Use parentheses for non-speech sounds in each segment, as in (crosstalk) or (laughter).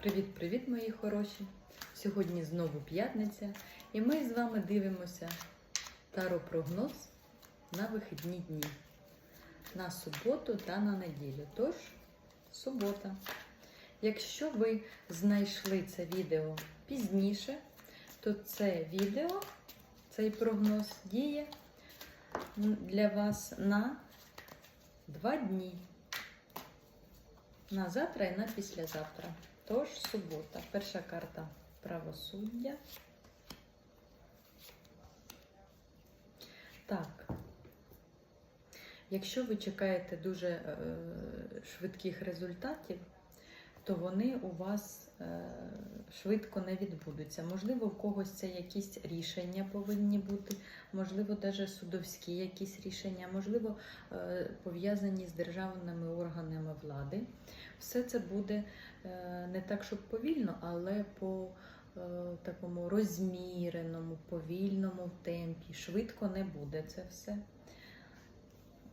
Привіт-привіт, мої хороші! Сьогодні знову п'ятниця, і ми з вами дивимося таро-прогноз на вихідні дні на суботу та на неділю. Тож, субота. Якщо ви знайшли це відео пізніше, то це відео, цей прогноз діє для вас на два дні. На завтра і на післязавтра. Тож субота. Перша карта правосуддя. Так. Якщо ви чекаєте дуже е, швидких результатів, то вони у вас е, швидко не відбудуться. Можливо, в когось це якісь рішення повинні бути, можливо, навіть судовські якісь рішення, можливо, е, пов'язані з державними органами влади. Все це буде е, не так, щоб повільно, але по такому розміреному, повільному темпі. Швидко не буде це все.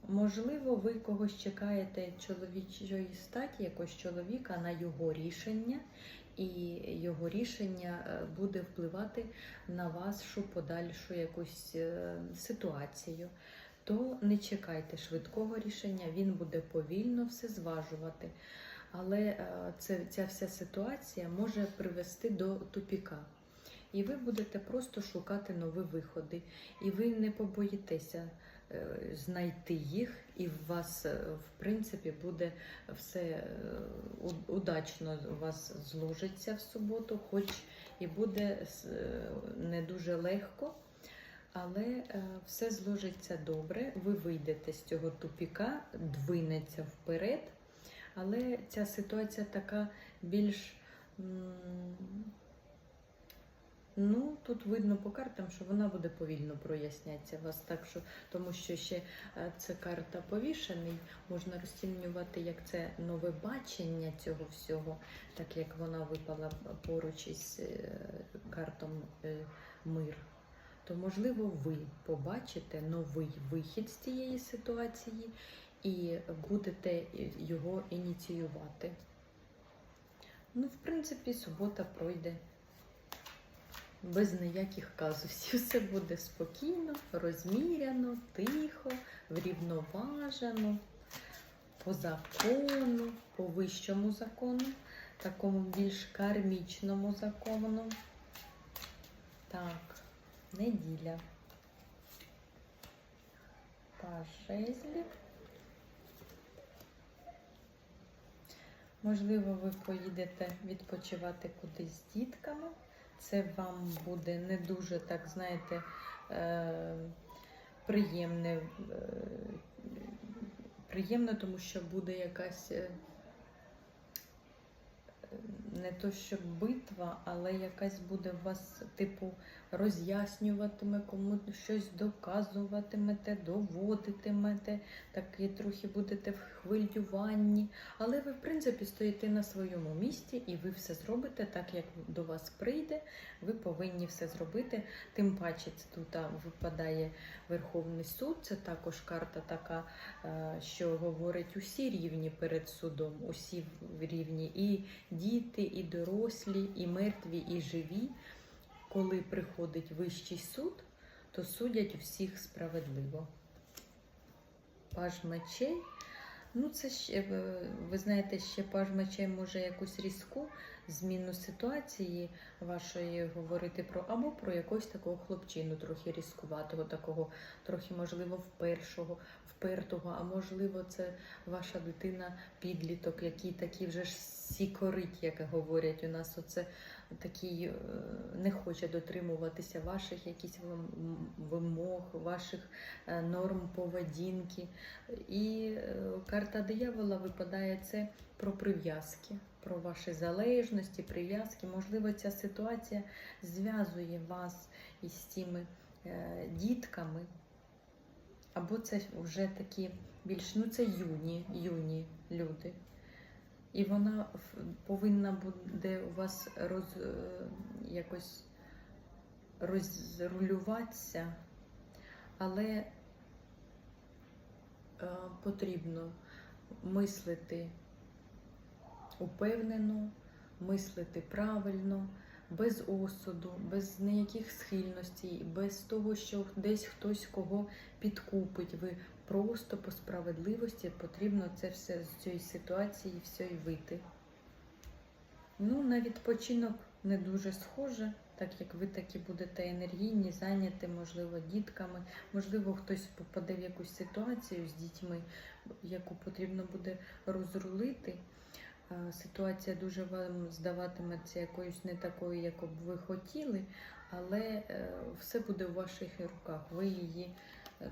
Можливо, ви когось чекаєте чоловічої статі, якогось чоловіка на його рішення, і його рішення е, буде впливати на вашу подальшу якусь е, ситуацію. То не чекайте швидкого рішення, він буде повільно все зважувати. Але е, це, ця вся ситуація може привести до тупіка. І ви будете просто шукати нові виходи. І ви не побоїтеся знайти їх, і в вас, е, в принципі, буде все е, удачно у вас зложиться в суботу, хоч і буде е, не дуже легко. Але е, все зложиться добре, ви вийдете з цього тупіка, двинеться вперед. Але ця ситуація така більш. Ну, тут видно по картам, що вона буде повільно прояснятися вас, так що, тому що ще е, це карта повішений, можна розцінювати як це нове бачення цього всього, так як вона випала поруч із е, картом е, мир. То, можливо, ви побачите новий вихід з цієї ситуації і будете його ініціювати. Ну, в принципі, субота пройде без ніяких казусів. (laughs) Все буде спокійно, розміряно, тихо, врівноважено, по закону, по вищому закону, такому більш кармічному закону. Так, неділя. Паж жезлів. Можливо, ви поїдете відпочивати кудись з дітками. Це вам буде не дуже, так знаєте, е, приємне, е, приємно, тому що буде якась е, не то що битва, але якась буде вас, типу, роз'яснюватиме, кому щось доказуватимете, доводитимете, такі трохи будете в хвилюванні. Але ви, в принципі, стоїте на своєму місці і ви все зробите так, як до вас прийде. Ви повинні все зробити. Тим паче тут випадає Верховний суд. Це також карта така, е, що говорить усі рівні перед судом, усі рівні, і діти, і дорослі, і мертві, і живі. Коли приходить вищий суд, то судять всіх справедливо. Паж мечей. Ну, це ще, ви знаєте, ще паж мечей може якусь різку зміну ситуації вашої говорити про або про якогось такого хлопчину, трохи різкуватого, такого, трохи, можливо, впершого, впертого, а можливо, це ваша дитина підліток, який такий вже ж сікорить, як говорять у нас. Оце такий е, не хоче дотримуватися ваших якісь вимог, ваших е, норм поведінки. І е, карта диявола випадає це про прив'язки, про ваші залежності, прив'язки. Можливо, ця ситуація зв'язує вас із цими дітками. Або це вже такі більш, ну це юні, юні люди. І вона повинна буде у вас роз, е, якось розрулюватися, але е, потрібно мислити упевнено, мислити правильно, без осуду, без ніяких схильностей, без того, що десь хтось кого підкупить. Ви просто по справедливості потрібно це все з цієї ситуації все й вийти. Ну, на відпочинок не дуже схоже, так як ви такі будете енергійні, зайняті, можливо, дітками, можливо, хтось попаде в якусь ситуацію з дітьми, яку потрібно буде розрулити. Ситуація дуже вам здаватиметься якоюсь не такою, як б ви хотіли, але е, все буде в ваших руках. Ви її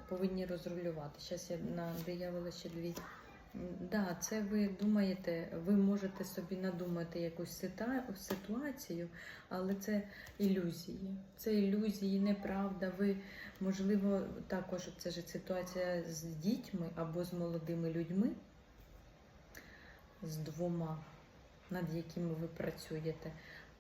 повинні розрулювати. Зараз я на диявола ще дві. Да, це ви думаєте, ви можете собі надумати якусь ситуацію, але це ілюзії. Це ілюзії, неправда. Ви, можливо, також це ж ситуація з дітьми або з молодими людьми, з двома, над якими ви працюєте.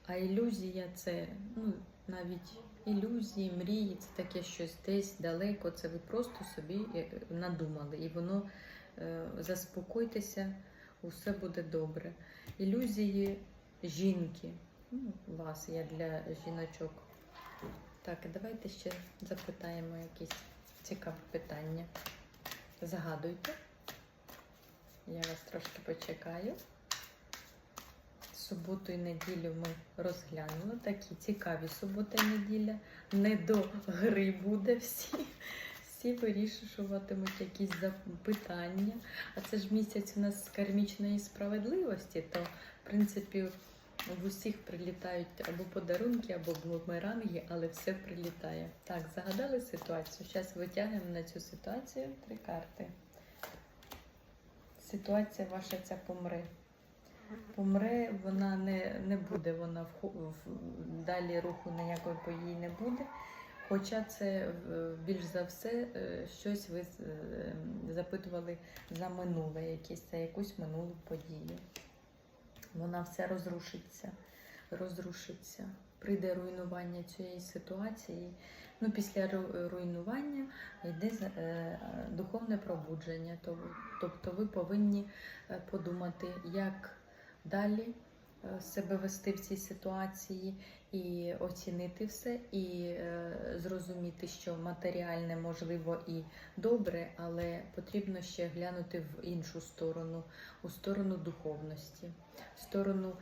А ілюзія це ну, навіть ілюзії, мрії, це таке щось десь далеко. Це ви просто собі е, надумали, і воно е, заспокойтеся, усе буде добре. Ілюзії жінки. Ну, вас я для жіночок. Так, давайте ще запитаємо якісь цікаві питання. Загадуйте. Я вас трошки почекаю. Суботу і неділю ми розглянули. Такі цікаві субота і неділя. Не до гри буде всі. Всі вирішуватимуть якісь запитання. А це ж місяць у нас кармічної справедливості, то, в принципі, в усіх прилітають або подарунки, або бумеранги, але все прилітає. Так, загадали ситуацію. Зараз витягнемо на цю ситуацію три карти. Ситуація ваша ця помре. Помре, вона не, не буде, вона в, в- далі руху ніякої по їй не буде. Хоча це е, більш за все е, щось ви е, запитували за минуле, якесь за якусь минулу подію. Вона все розрушиться, розрушиться. Прийде руйнування цієї ситуації. Ну, після руйнування йде духовне пробудження. Тобто ви повинні подумати, як далі е, себе вести в цій ситуації, і оцінити все, і е, зрозуміти, що матеріальне можливо і добре, але потрібно ще глянути в іншу сторону, у сторону духовності, в сторону.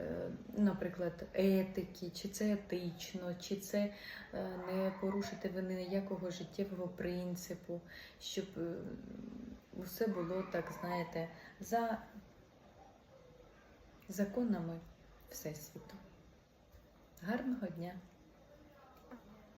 е, Наприклад, етики, чи це етично, чи це не порушити ви ніякого життєвого принципу, щоб е, все було так, знаєте, за законами Всесвіту. Гарного дня!